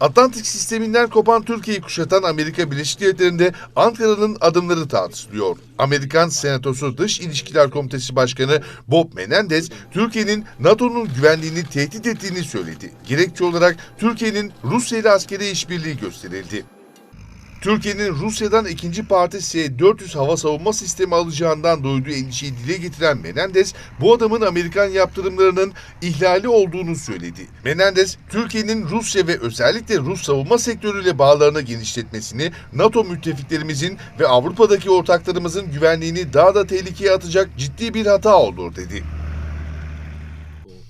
Atlantik sisteminden kopan Türkiye'yi kuşatan Amerika Birleşik Devletleri'nde Ankara'nın adımları tartışılıyor. Amerikan Senatosu Dış İlişkiler Komitesi Başkanı Bob Menendez, Türkiye'nin NATO'nun güvenliğini tehdit ettiğini söyledi. Gerekçe olarak Türkiye'nin Rusya ile askeri işbirliği gösterildi. Türkiye'nin Rusya'dan ikinci parti S-400 hava savunma sistemi alacağından duyduğu endişeyi dile getiren Menendez, bu adamın Amerikan yaptırımlarının ihlali olduğunu söyledi. Menendez, Türkiye'nin Rusya ve özellikle Rus savunma sektörüyle bağlarını genişletmesini, NATO müttefiklerimizin ve Avrupa'daki ortaklarımızın güvenliğini daha da tehlikeye atacak ciddi bir hata olur dedi.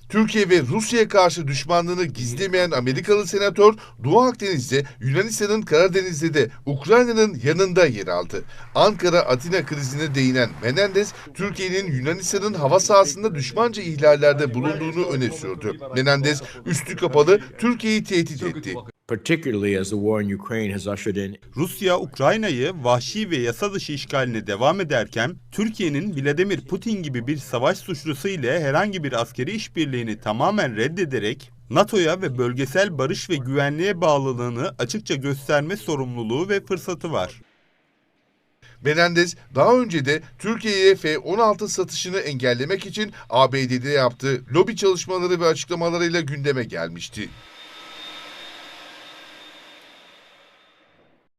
Türkiye ve Rusya'ya karşı düşmanlığını gizlemeyen Amerikalı senatör Doğu Akdeniz'de, Yunanistan'ın Karadeniz'de de Ukrayna'nın yanında yer aldı. Ankara-Atina krizine değinen Menendez, Türkiye'nin Yunanistan'ın hava sahasında düşmanca ihlallerde bulunduğunu öne sürdü. Menendez, üstü kapalı Türkiye'yi tehdit etti. Particularly as the war in Ukraine has ushered in Rusya, Ukrayna'yı vahşi ve yasa dışı işgaline devam ederken, Türkiye'nin Vladimir Putin gibi bir savaş suçlusu ile herhangi bir askeri işbirliğini tamamen reddederek, NATO'ya ve bölgesel barış ve güvenliğe bağlılığını açıkça gösterme sorumluluğu ve fırsatı var. Menendez daha önce de Türkiye'ye F-16 satışını engellemek için ABD'de yaptığı lobi çalışmaları ve açıklamalarıyla gündeme gelmişti.